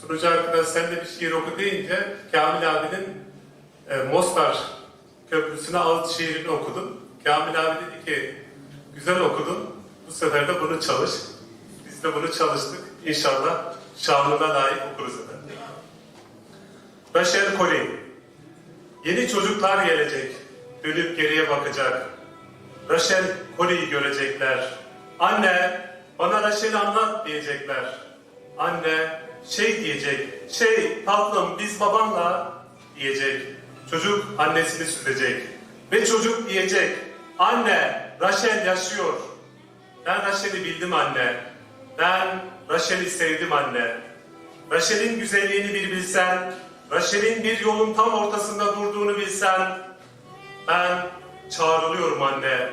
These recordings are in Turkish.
sunucu arkadaş sen de bir şiir oku deyince Kamil abinin e, Mostar Köprüsü'ne ağıt şiirini okudum. Kamil abi dedi ki güzel okudun. Bu sefer de bunu çalış. Biz de bunu çalıştık. İnşallah şanına layık okuruz efendim. Rachel Colin. Yeni çocuklar gelecek. Dönüp geriye bakacak. Rachel Colin'i görecekler. Anne bana Rachel'i anlat diyecekler. Şey diyecek. Şey tatlım biz babanla diyecek. Çocuk annesini süzecek. Ve çocuk diyecek. Anne Rachel yaşıyor. Ben Rachel'i bildim anne. Ben Rachel'i sevdim anne. Rachel'in güzelliğini bir bilsen, Rachel'in bir yolun tam ortasında durduğunu bilsen, ben çağrılıyorum anne.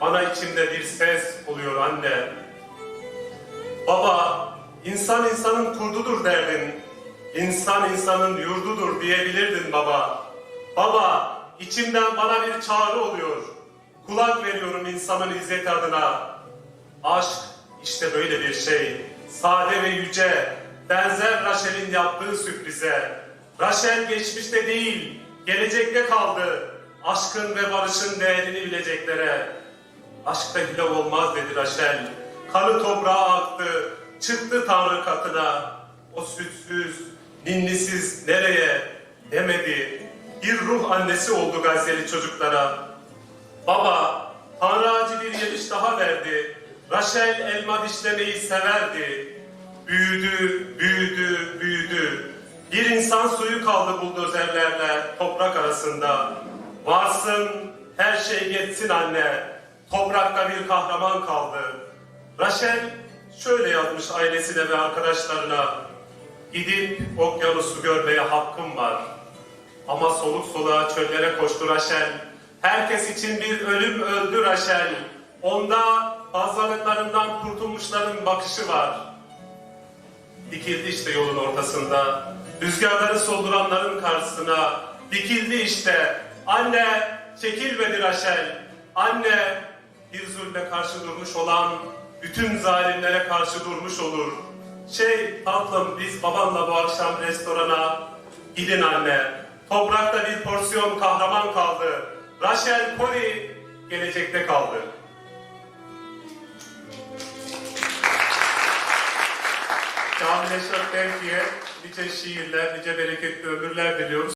Bana içimde bir ses oluyor anne. Baba, insan insanın kurdudur derdin. İnsan insanın yurdudur diyebilirdin baba. Baba, içimden bana bir çağrı oluyor. Kulak veriyorum insanın izzet adına. Aşk işte böyle bir şey. Sade ve yüce. Benzer Raşel'in yaptığı sürprize. Raşel geçmişte değil, gelecekte kaldı. Aşkın ve barışın değerini bileceklere. Aşkta hilal olmaz dedi Raşel. Kanı toprağa aktı, çıktı Tanrı katına. O sütsüz, ninnisiz nereye demedi. Bir ruh annesi oldu Gazze'li çocuklara. Baba, Tanrı acı bir yeliş daha verdi. Raşel elma dişlemeyi severdi. Büyüdü, büyüdü, büyüdü. Bir insan suyu kaldı buldozerlerle toprak arasında. Varsın, her şey geçsin anne. Toprakta bir kahraman kaldı. Raşel şöyle yazmış ailesine ve arkadaşlarına. Gidip okyanusu görmeye hakkım var. Ama soluk soluğa çöllere koştu Raşel. Herkes için bir ölüm öldü Raşel. Onda fazlalıklarından kurtulmuşların bakışı var. Dikildi işte yolun ortasında. Rüzgarları solduranların karşısına. Dikildi işte. Anne çekilmedi Raşel. Anne bir zulme karşı durmuş olan bütün zalimlere karşı durmuş olur. Şey tatlım biz babanla bu akşam restorana gidin anne. Toprakta bir porsiyon kahraman kaldı. Rachel Corey gelecekte kaldı. Kamil Eşref Berki'ye nice şiirler, nice bereketli ömürler diliyoruz.